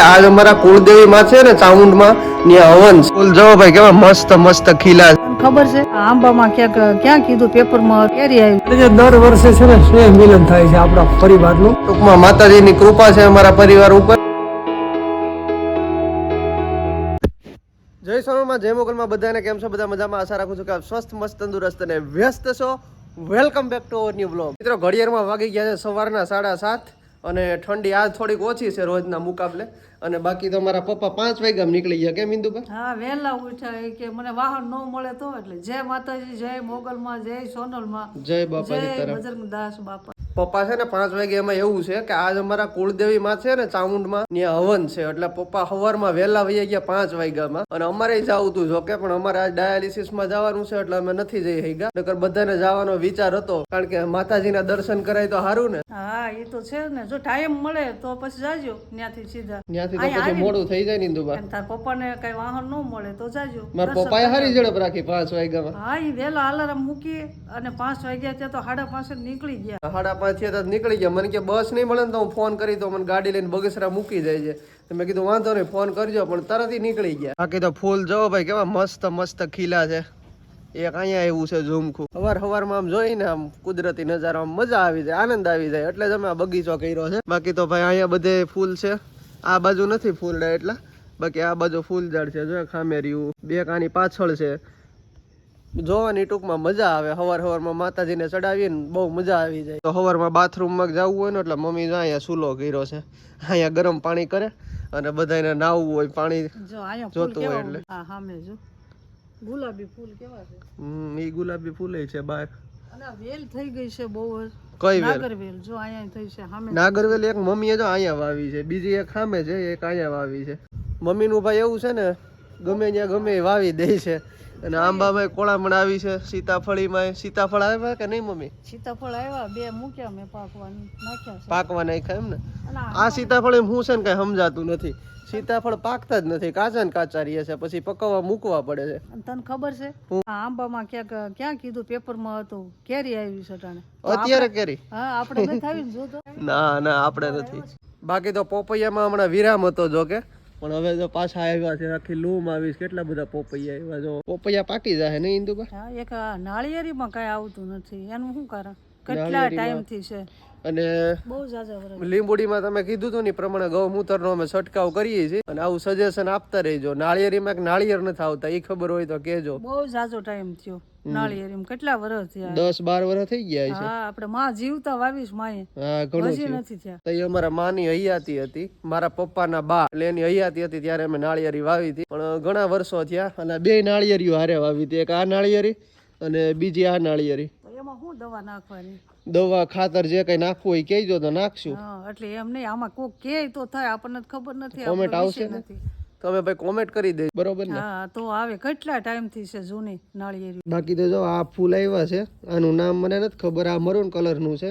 આજ અમારા કુળદેવી માં છે ને ચામુંડમાં ત્યાં હવન ફૂલ જવો ભાઈ કેવા મસ્ત મસ્ત ખીલા ખબર છે? આંબામાં ક્યાંક ક્યાં કીધું પેપરમાં? કેરી આવી. દર વર્ષે છે ને સ્નેહ મિલન થાય છે આપણા પરિવારનું. ટૂંકમાં માતાજીની કૃપા છે અમારા પરિવાર ઉપર. જય સ્વામીમાં જય મોગલમાં બધાને કેમ છો? બધા મજામાં? આશા રાખું છું કે આપ સ્વસ્થ મસ્ત તંદુરસ્ત અને વ્યસ્ત છો. Welcome back to our new blog મિત્રો ઘડિયાળમાં વાગી ગયા છે સવારના સાડા સાત અને ઠંડી આજ થોડીક ઓછી છે રોજના મુકાબલે. અને બાકી તો મારા પપ્પા પાંચ વાગ્યા નીકળી ગયા. કેમ ઇન્દુભાઈ હા વહેલા ઉઠ્યા કે મને વાહન ન મળે તો? એટલે જય માતાજી જય મોગલમાં જય સોનલમાં જય જય બાપાજી તરફ. બજરંગ દાસ બાપા. પપ્પા છે ને પાંચ વાગે એમાં એવું છે કે આજ અમારા કુળદેવી માં છે ને ચામુંડમાં ત્યાં હવન છે. એટલે પપ્પા સવારમાં વહેલા વહી ગયા પાંચ વાગ્યામાં. અને અમારે જવું હતું જોકે પણ અમારે આજ ડાયાલિસિસમાં જવાનું છે એટલે અમે નથી જઈ શક્યા નકર બધાને જવાનો વિચાર હતો કારણ કે માતાજીના દર્શન કરાય તો સારું ને. હા એ તો છે ને. જો ટાઈમ મળે તો પછી જાજો ત્યાંથી સીધા. ત્યાંથી તો પછી મોડું થઈ જાય ને ઇન્દુબા. તાર પપ્પાને કઈ વાહન ન મળે તો જાજો. મારા પપ્પાએ હારી ઝડપ રાખી પાંચ વાગ્યામાં. હા એ વહેલા અલાર્મ મૂકી અને પાંચ વાગ્યા ત્યાં તો સાડા પાંચે નીકળી ગયા. સાડા પાંચ થયા નીકળી ગયા. મને કે બસ નહીં મળે ને તો હું ફોન કરી તો મને ગાડી લઈને બગસરા મૂકી જાય છે. મેં કીધું, વાંધો નહીં, ફોન કરજો. પણ તરત નીકળી ગયા. બાકી તો ફૂલ જવો ભાઈ, કેવા મસ્ત મસ્ત ખીલા છે. એક અહીંયા એવું છે ઝુમખું. સવાર સવારમાં આમ જોઈને આમ કુદરતી નજારો આમ મજા આવી જાય, આનંદ આવી જાય. એટલે તમે આ બગીચો કર્યો છે. બાકી તો ભાઈ, અહીંયા બધે ફૂલ છે. આ બાજુ નથી ફૂલડા એટલા. બાકી આ બાજુ ફૂલ ઝાડ છે, જો ખામેર્યું. બે કાની પાછળ છે. જોવાની ટૂંકમાં મજા આવે. હવાર હવારમાં માતાજીને ચડાવીને બહુ મજા આવી જાય. તો હવારમાં બાથરૂમમાં જવું હોય ને એટલે મમ્મી અહીંયા સૂલો કર્યો છે. અહીંયા ગરમ પાણી કરે અને બધાને નાવું હોય પાણી જોતું હોય એટલે. ગુલાબી ફૂલ કેવા છે? હમ, ઈ ગુલાબી ફૂલે છે બહાર. વેલ થઈ ગઈ છે બહુ કઈ વેલ? નાગરવેલ જો અહીંયા થઈ છે સામે. નાગરવેલ એક મમ્મીએ જો અહીંયા વાવી છે બીજી એક સામે છે એક અહીંયા વાવી છે. મમ્મીનું ભાઈ એવું છે ને ગમે ત્યાં ગમે વાવી દે છે. અને આંબામાં કોળામણ આવી છે સીતાફળીમાં. સીતાફળ આવ્યા કે નહીં મમ્મી? સીતાફળ આવ્યા બે મૂક્યા મેં પાકવાની નાખ્યા પાકવા નાખ્યા એમ ને? આ સીતાફળ એમ હું છે ને કઈ સમજાતું નથી. સીતાફળ પાકતા જ નથી કાચા ને કાચા રહે છે પછી પકવવા મૂકવા પડે છે. તને ખબર છે આંબામાં ક્યાંક ક્યાં કીધું પેપરમાં હતું કેરી આવી છે અત્યારે કેરી? હા આપણે નથી જોતો. ના ના આપણે નથી. બાકી તો પોપૈયામાં હમણાં વિરામ હતો જો કે. પણ હવે જો પાછા આવ્યા છે આખી લૂમ આવી કેટલા બધા પોપૈયા એવા જો પોપૈયા પાકી જાય ને ઇન્દુબા? હા એક નાળિયેરીમાં કઈ આવતું નથી. એનું શું કારણ કેટલા ટાઈમથી છે? અને બહુ વર્ષ લીંબુડીમાં તમે કીધું હતું ને પ્રમાણે ગૌમૂત્રનો અમે છંટકાવ કરીએ છીએ. અને આવું સજેશન આપતા રહેજો. નાળિયેરીમાં એક નાળિયેર નથી આવતા એ ખબર હોય તો કહેજો. બહુ જાજો ટાઈમ થયો. નાળિયેરીમાં કેટલા વર્ષ થયા? દસ બાર વર્ષ થઈ ગયા છે. હા આપણે માં જીવતા વાવીશ માએ. હા ઘણું નથી થયા. તો એ અમારા માની હૈયાતી હતી. મારા પપ્પાના બા એટલે એની હૈયાતી હતી ત્યારે અમે નાળિયેરી વાવી હતી. પણ ઘણા વર્ષો થયા અને બે નાળિયેરીઓ હારે વાવી હતી. એક આ નાળિયેરી અને બીજી આ નાળિયેરી. એમાં શું દવા નાખવાની? દવા ખાતર જે કઈ નાખવું હોય કહેજો તો નાખશું. એટલે એમ નહીં. આમાં કોક કે તો થાય. આપણને ખબર નથી. કોમેન્ટ આવશે નથી. તમે ભાઈ કોમેન્ટ કરી દેજો બરોબર ને? હા તો આવે. કેટલા ટાઈમથી છે જૂની નાળિયેરી? બાકી તો જો આ ફૂલ આવ્યા છે આનું નામ મને નથી ખબર. આ મરૂન કલરનું છે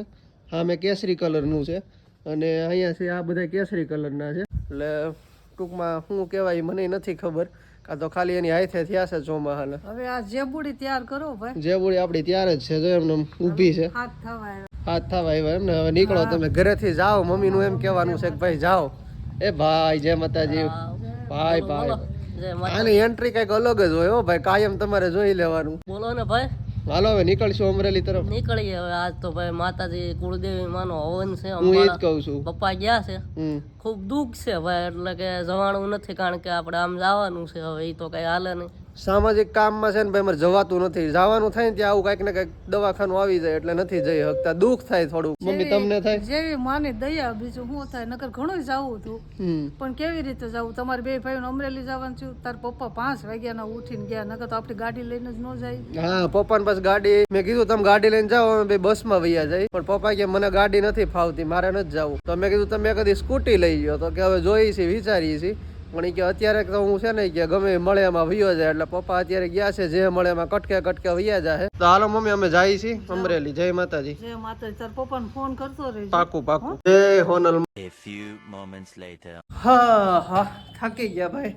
આ મેં કેસરી કલરનું છે અને અહીંયા છે આ બધા કેસરી કલરના છે. એટલે ટૂંકમાં શું કહેવાય મને નથી ખબર. કાં તો ખાલી એની હાથે થયા છે ચોમાહાના. હવે આ જેબુડી તૈયાર કરો ભાઈ. જે બોડી આપણી ત્યારે જ છે જો એમને ઊભી છે. હાથ થવા હાથ થવા આવ્યા એમ ને. હવે નીકળો તમે ઘરેથી જાઓ. મમ્મીનું એમ કહેવાનું છે કે ભાઈ જાઓ. એ ભાઈ જય માતાજી. ભાઈ ભાઈ આની એન્ટ્રી કંઈક અલગ જ હોય હો ભાઈ કાયમ તમારે જોઈ લેવાનું. બોલો ને ભાઈ. હાલો હવે નીકળશું અમરેલી તરફ. નીકળીએ હવે આજ તો ભાઈ માતાજી કુળદેવી માનો હવન છે હું એ જ કહું છું. પપ્પા ગયા છે. ખૂબ દુઃખ છે ભાઈ એટલે કે જવાનું નથી કારણ કે આપણે આમ જવાનું છે હવે એ તો કઈ હાલે નહીં. સામાજિક કામમાં છે ને ભાઈ મારે જવાતું નથી. જવાનું થાય ને ત્યાં આવું કંઈક ને કંઈક દવાખાનું આવી જાય એટલે નથી જઈ શકતા. દુઃખ થાય થોડું મમ્મી તમને થાય? જેવી માની દયા બીજું શું થાય? નકર ઘણું જવું હતું. પણ કેવી રીતે જવું? તમારે બે ભાઈ અમરેલી જવાનું છું તાર પપ્પા પાંચ વાગ્યા ના ઉઠીને ગયા. નકર તો આપડી ગાડી લઈને જ ન જાય. હા પપ્પાને બસ ગાડી મેં કીધું તમે ગાડી લઈને જાઓ અમે બે માં વૈયા જાય. પણ પપ્પા કે મને ગાડી નથી ફાવતી મારે નથી જવું. તો મેં કીધું તમે કદી સ્કૂટી લઈ ગયો તો કે હવે જોઈએ છીએ વિચારીએ છીએ પણ એ કે અત્યારે તો હું છે ને કે ગમે મળે એમાં વયો જાય એટલે પપ્પા અત્યારે ગયા છે જે મળે એમાં કટકે કટકે વયા જાય તો હાલો મમ્મી અમે જઈએ છીએ અમરેલી. જય માતાજી. જય માતાજી. તાર પપ્પાને ફોન કરતો રહે પાકું પાકું. જય હોનલ A few moments later. હા હા. થાકી ગયા ભાઈ.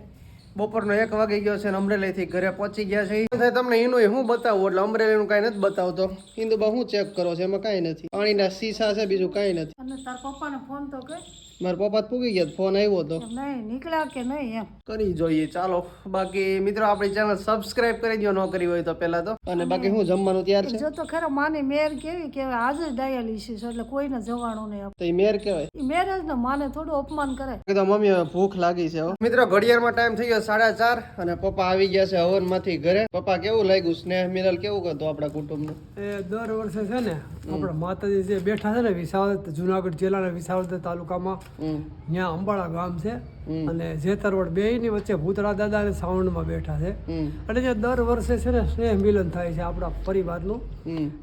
બપોરનો એક વાગી ગયો છે ને અમરેલીથી ઘરે પહોંચી ગયા છે. તમને એનું હું બતાવું? એટલે અમરેલીનું કઈ નથી બતાવતો. હિન્દુબા હું ચેક કરો છો? એમાં કઈ નથી. પાણીના સીસા છે બીજું કઈ નથી. અને તાર પપ્પાને ફોન તો કર. મારા પપ્પા તો ગયા ફોન આવ્યો હતો નહીં નીકળ્યા કે નહીં એમ? કરી જોઈએ ચાલો. બાકી મિત્રો આપણી ચેનલ સબસ્ક્રાઇબ કરી દો ન કરી હોય તો પહેલા તો. અને બાકી હું જમવાનું તૈયાર છે? જો તો ખરો માની મેર કેવી કે આજે જ ડાયાલિસિસ એટલે કોઈને જવાનું નહીં તો એ મેર કહેવાય. મેર મેરેજ ને માને થોડું અપમાન કરે. તો મમ્મી ભૂખ લાગી છે મિત્રો ઘડિયાળમાં ટાઈમ થઈ ગયો સાડા ચાર અને પપ્પા આવી ગયા છે હવનમાંથી ઘરે. પપ્પા કેવું લાગ્યું? સ્નેહ મિરલ કેવું કરતો આપણા કુટુંબનું? એ દર વર્ષે છે ને આપણા માતાજી જે બેઠા છે ને વિસાવદર જુનાગઢ જિલ્લાના વિસાવદર તાલુકામાં ત્યાં અંબાળા ગામ છે. અને જેતરવડ બેયની વચ્ચે ભૂતરા દાદા અને સાવણમાં બેઠા છે. અને જે દર વર્ષે છે ને સ્નેહ મિલન થાય છે આપણા પરિવારનું.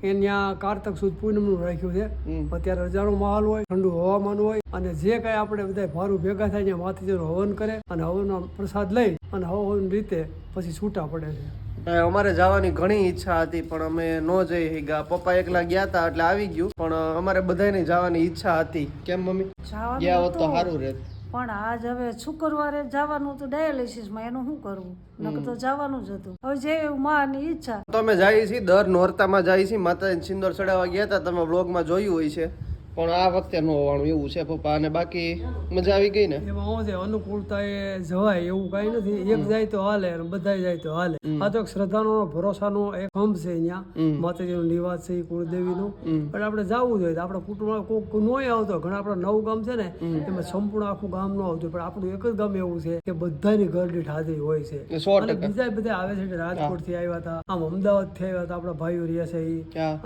એ ત્યાં કારતક સુદ પૂનમનું રાખ્યું છે. અત્યારે રજાનો માહોલ હોય ઠંડુ હવામાન હોય અને જે કાંઈ આપણે બધા ભારું ભેગા થાય ત્યાં માતાજીનું હવન કરે અને હવનનો પ્રસાદ લઈ અને હવન રીતે પછી છૂટા પડે છે. અમારે જવાની ઘણી ઈચ્છા હતી પણ અમે ન જઈ શક્યા. પપ્પા એકલા ગયા હતા એટલે આવી ગયું પણ અમારે બધાને જવાની ઈચ્છા હતી. કેમ મમ્મી? ગયા હોત તો સારું રહેત. પણ આજ હવે શુક્રવારે જવાનું હતું ડાયાલિસિસમાં. એનું શું કરવું? નકર તો જવાનું જ હતું. હવે જે માની ઈચ્છા. તો અમે જઈએ છીએ દર નોરતામાં જઈએ છીએ માતાજી સિંદોર ચડાવવા ગયા હતા તમે બ્લોગમાં જોયું હોય છે. પણ આ વખતે ન હોવાનું એવું છે પપ્પા. અને બાકી મજા આવી ગઈ ને? એમાં શું છે અનુકૂળતા એ જવાય એવું કઈ નથી. એક જાય તો હાલે અને બધા જાય તો હાલે. આ તો શ્રદ્ધાનો ભરોસાનો એક ખંભ છે અહીંયા. માતાજીનો નિવાસ છે કુળદેવીનું. એટલે આપણે જવું જોઈએ. આપણે કુટુંબ કોક નોય આવતો. ઘણા આપણા નવું ગામ છે ને એમાં સંપૂર્ણ આખું ગામ નો આવતું. પણ આપણું એક જ ગામ એવું છે કે બધાની ઘર દીઠ હાજરી હોય છે. અને બીજા બધા આવે છે રાજકોટથી આવ્યા હતા. આમ અમદાવાદથી આવ્યા હતા આપણા ભાઈઓ રહ્યા છે.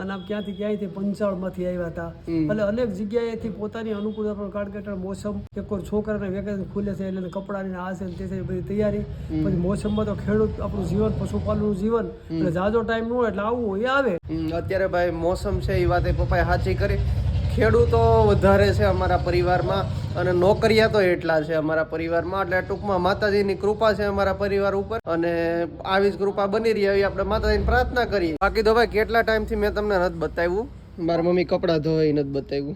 અને આમ ક્યાંથી ક્યાંયથી પંચાળમાંથી આવ્યા હતા. એટલે અનેક જગ્યાએથી પોતાની અનુકૂળતા પણ કારણ કે મોસમ વાર છોકરાને વેકેશન ખુલે છે એટલે કપડાની આ છે તે છે બધી તૈયારી. પછી મોસમમાં તો ખેડૂત આપણું જીવન પશુપાલનનું જીવન એટલે જાજો ટાઈમ ન હોય એટલે આવવું એ આવે. અત્યારે ભાઈ મોસમ છે એ વાતે પપ્પાએ સાચી કરી. ખેડૂતો વધારે છે અમારા પરિવારમાં અને નોકરિયા તો એટલા છે અમારા પરિવારમાં. એટલે ટૂંકમાં માતાજીની કૃપા છે અમારા પરિવાર ઉપર અને આવી જ કૃપા બની રહી એવી આપણે માતાજીની પ્રાર્થના કરીએ. બાકી તો ભાઈ કેટલા ટાઈમથી મેં તમને નથી બતાવ્યું? મારી મમ્મી કપડા ધોઈ નથી બતાવ્યું.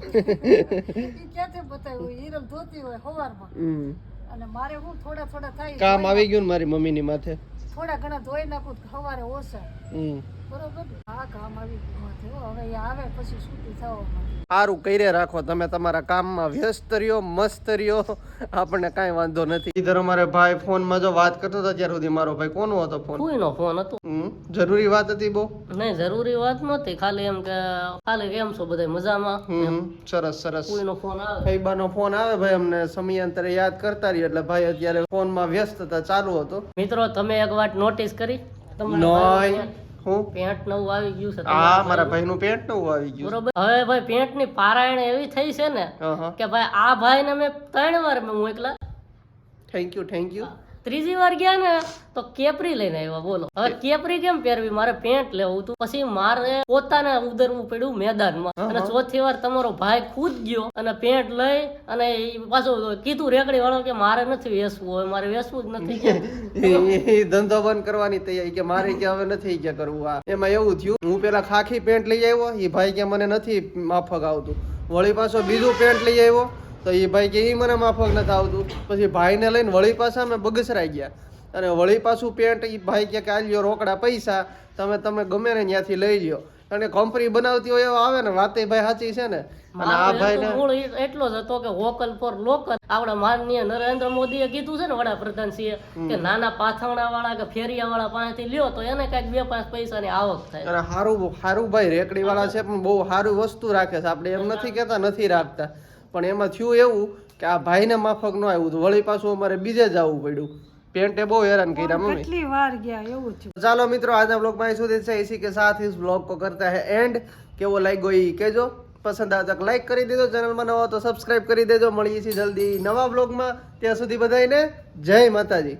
ક્યાંથી બતાવ્યું? હિરલ ધોતી હોય સવારમાં. અને મારે હું થોડા થોડા થાય કામ આવી ગયું ને મારી મમ્મી ની માથે. થોડા ઘણા ધોઈ નાખું સવારે ઓછા. હમ. બરોબર? ને? કામ આવી ગયું. માથે હવે આવે પછી છૂટી થવા સારું કર્યા રાખો. તમે તમારા કામમાં વ્યસ્ત રહ્યો મસ્ત રહ્યો. આપણને કાંઈ વાંધો નથી. અમારે ભાઈ ફોનમાં જો વાત કરતો હતો ત્યાર સુધી મારો ભાઈ કોનો હતો ફોન? કોઈનો ફોન હતો? જરૂરી વાત હતી બહુ? નહીં જરૂરી વાત નહોતી. ખાલી એમ કે ખાલી કેમ છો બધા મજામાં? હમ સરસ સરસ. કોઈનો ફોન આવે? ફૈબાનો ફોન આવે ભાઈ અમને સમયાંતરે યાદ કરતા રહી એટલે ભાઈ અત્યારે ફોનમાં વ્યસ્ત હતા ચાલુ હતો. મિત્રો તમે એક વાત નોટિસ કરી? તમને નોય. હું? પેન્ટ નવું આવી ગયું છે આ મારા ભાઈનું પેન્ટ નવું આવી ગયું બરોબર. હવે ભાઈ પેન્ટની પારાયણ એવી થઈ છે ને કે ભાઈ આ ભાઈ ને મેં ત્રણ વાર હું એકલા થેન્ક યુ થેન્ક યુ ત્રીજી વાર ગયા ને તો કેપરી લઈને આવ્યા બોલો. હવે કેપરી કેમ પહેરવી? મારે પેન્ટ લેવું હતું. પછી મારે પોતાને ઉદરવું પડ્યું મેદાનમાં. અને ચોથી વાર તમારો ભાઈ ખુદ ગયો અને પેન્ટ લઈ અને પાછું કીધું રેકડી વાળો કે મારે નથી વેસવું હવે મારે વેસવું જ નથી કે ધંધો બંધ કરવાની તૈયારી કે મારે કે હવે નથી કે કરવું આ. એમાં એવું થયું હું પેલા ખાખી પેન્ટ લઈ આવ્યો એ ભાઈ કે મને નથી માફક આવતું. વળી પાછો બીજું પેન્ટ લઈ આવ્યો તો એ ભાઈ કે એ મને માફક નથી આવતું. પછી ભાઈને લઈને વળી પાછા અમે બગસરાઈ ગયા. અને વળી પાછું પેન્ટ એ ભાઈ કે આ લ્યો રોકડા પૈસા તમે તમે ગમે ને ત્યાંથી લઈ લ્યો. અને કંપની બનાવતી હોય એવો આવે ને વાતે ભાઈ સાચી છે ને. અને આ ભાઈ ને મૂળ એટલો જ હતો કે વોકલ ફોર લોકલ. આપણા માનનીય નરેન્દ્ર મોદીએ કીધું છે ને વડાપ્રધાન શ્રીએ કે નાના પાથરણા વાળા કે ફેરિયા વાળા પાસેથી લ્યો તો એને કંઈક બે પાંચ પૈસાની આવક થાય. અને હારું હારું ભાઈ રેકડી વાળા છે પણ બહુ સારું વસ્તુ રાખે છે. આપણે એમ નથી કહેતા નથી રાખતા. પણ એમાં થયું એવું કે આ ભાઈને માફક ન આવ્યું તો વળી પાછું અમારે બીજે જવું પડ્યું. પેન્ટે બહુ હેરાન કર્યા મમ્મી. કેટલી વાર ગયા એવું છે ચાલો મિત્રો આજના બ્લોગમાં એ સુધી છે. ઇસી કે સાથ ઇસ બ્લોગ કો કરતા હે એન્ડ કેવો લાગ્યો એ કહેજો. પસંદ આવે લાઈક કરી દેજો. ચેનલમાં નવા તો સબસ્ક્રાઇબ કરી દેજો. મળીએ છીએ જલ્દી નવા બ્લોગમાં ત્યાં સુધી બધાને જય માતાજી.